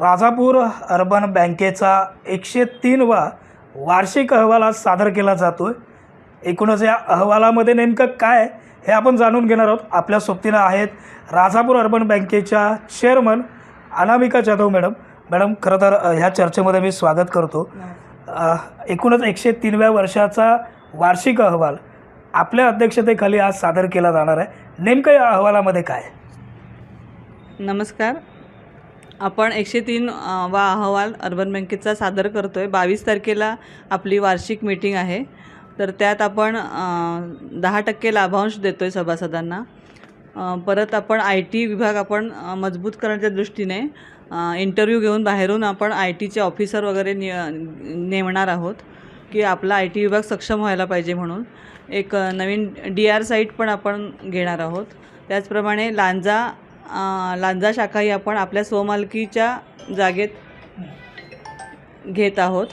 Rajapur urban बँकेचा एकशे तीनवा वार्षिक अहवाल आज सादर केला जातो आहे एकूणच या अहवालामध्ये नेमकं काय हे आपण जाणून घेणार आहोत. आपल्या सोबतीनं आहेत राजापूर अर्बन बँकेच्या chairman Anamika Jadhav madam. Madam खरं तर ह्या चर्चेमध्ये मी स्वागत करतो. एकूणच एकशे तीनव्या वर्षाचा वार्षिक अहवाल आपल्या अध्यक्षतेखाली आज सादर केला जाणार आहे. नेमकं या अहवालामध्ये काय? नमस्कार. आपण एकशे तीन वा अहवाल अर्बन बँकेचा सादर करतो आहे बावीस तारखेला आपली वार्षिक मीटिंग आहे. तर त्यात आपण दहा टक्के लाभांश देतो आहे सभासदांना परत आपण आय टी विभाग आपण मजबूत करण्याच्या दृष्टीने इंटरव्ह्यू घेऊन बाहेरून आपण आय टीचे ऑफिसर वगैरे नि नेमणार आहोत की आपला आय टी विभाग सक्षम व्हायला पाहिजे म्हणून. एक नवीन डी आर साईट पण आपण घेणार आहोत. त्याचप्रमाणे लांजा लांजा शाखाही आपण आपल्या स्वमालकीच्या जागेत घेत आहोत.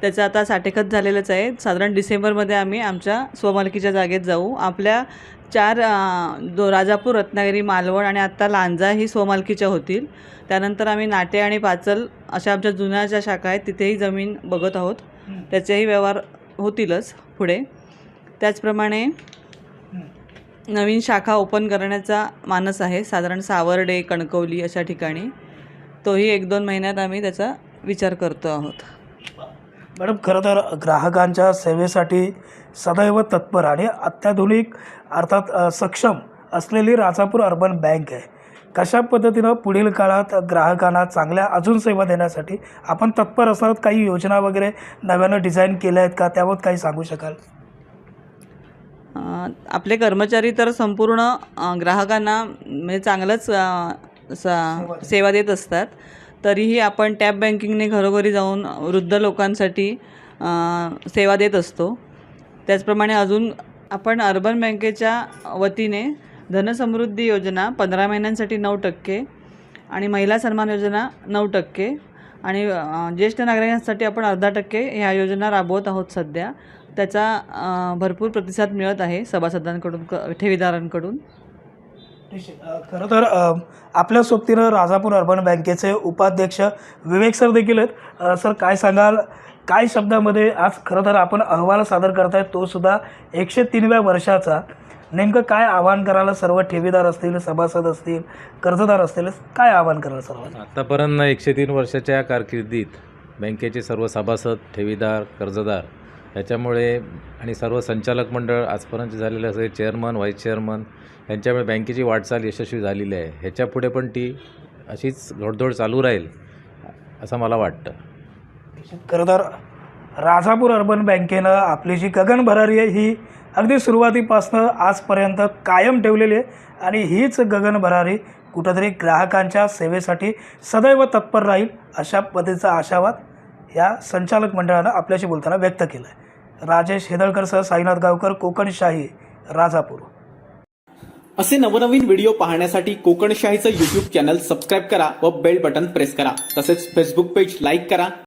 त्याचं आता साठेखत झालेलंच आहे. साधारण डिसेंबरमध्ये आम्ही आमच्या स्वमालकीच्या जागेत जाऊ. आपल्या चार दो राजापूर रत्नागिरी मालवण आणि आत्ता लांजा ही स्वमालकीच्या होतील. त्यानंतर आम्ही नाटे आणि पाचल अशा आमच्या जुन्या ज्या शाखा आहेत तिथेही जमीन बघत आहोत. त्याचेही व्यवहार होतीलच पुढे. त्याचप्रमाणे नवीन शाखा ओपन करण्याचा मानस आहे. साधारण सावर्डे कणकवली अशा ठिकाणी. तोही एक दोन महिन्यात आम्ही त्याचा विचार करतो आहोत. मॅडम खरं तर ग्राहकांच्या सेवेसाठी सदैव तत्पर आणि अत्याधुनिक अर्थात सक्षम असलेली राजापूर अर्बन बँक आहे. कशा पद्धतीनं पुढील काळात ग्राहकांना चांगल्या अजून सेवा देण्यासाठी आपण तत्पर असणार? काही योजना वगैरे नव्यानं डिझाईन केल्या आहेत का? त्याबाबत काही सांगू शकाल? आपले कर्मचारी तर संपूर्ण ग्राहकांना म्हणजे चांगलंच सा- सेवा देत असतात. तरीही आपण टॅप बँकिंगने घरोघरी जाऊन वृद्ध लोकांसाठी सेवा देत असतो. त्याचप्रमाणे अजून आपण अर्बन बँकेच्या वतीने धनसमृद्धी योजना पंधरा महिन्यांसाठी नऊ टक्के आणि महिला सन्मान योजना नऊ टक्के आणि ज्येष्ठ नागरिकांसाठी आपण अर्धा टक्के ह्या योजना राबवत आहोत सध्या. त्याचा भरपूर प्रतिसाद मिळत आहे सभासदांकडून क ठेवीदारांकडून. खरं तर आपल्या सोबतीनं राजापूर अर्बन बँकेचे उपाध्यक्ष विवेक सर देखील आहेत. सर काय सांगाल? काय शब्दामध्ये आज खरं तर आपण अहवाल सादर करताय तो सुद्धा एकशे तीनव्या वर्षाचा. नेमकं काय आवाहन करायला सर्व ठेवीदार असतील सभासद असतील कर्जदार असतील काय आवाहन करायला सर्वांना? आत्तापर्यंत एकशे तीन वर्षाच्या कारकिर्दीत बँकेचे सर्व सभासद ठेवीदार कर्जदार याच्यामुळे आणि सर्व संचालक मंडळ आजपर्यंत झालेले असे चेअरमन व्हाईस चेअरमन यांच्यामुळे बँकेची वाटचाल यशस्वी झालेली आहे. ह्याच्यापुढे पण ती अशीच घोडदौड चालू राहील असं मला वाटतं. खरं तर राजापूर अर्बन बँकेनं आपली जी गगन भरारी आहे ही अगदी सुरुवातीपासनं आजपर्यंत कायम ठेवलेली आहे आणि हीच गगन भरारी कुठंतरी ग्राहकांच्या सेवेसाठी सदैव तत्पर राहील अशा पद्धतीचा आशावाद या संचालक मंडळानं आपल्याशी बोलताना व्यक्त केलं आहे राजेश हेदळकरसह साईनाथ गावकर कोकणशाही राजापूर. असे नवनवीन व्हिडिओ पाहण्यासाठी कोकणशाहीचं युट्यूब चॅनल सबस्क्राईब करा व बेल बटन प्रेस करा. तसेच फेसबुक पेज लाईक करा.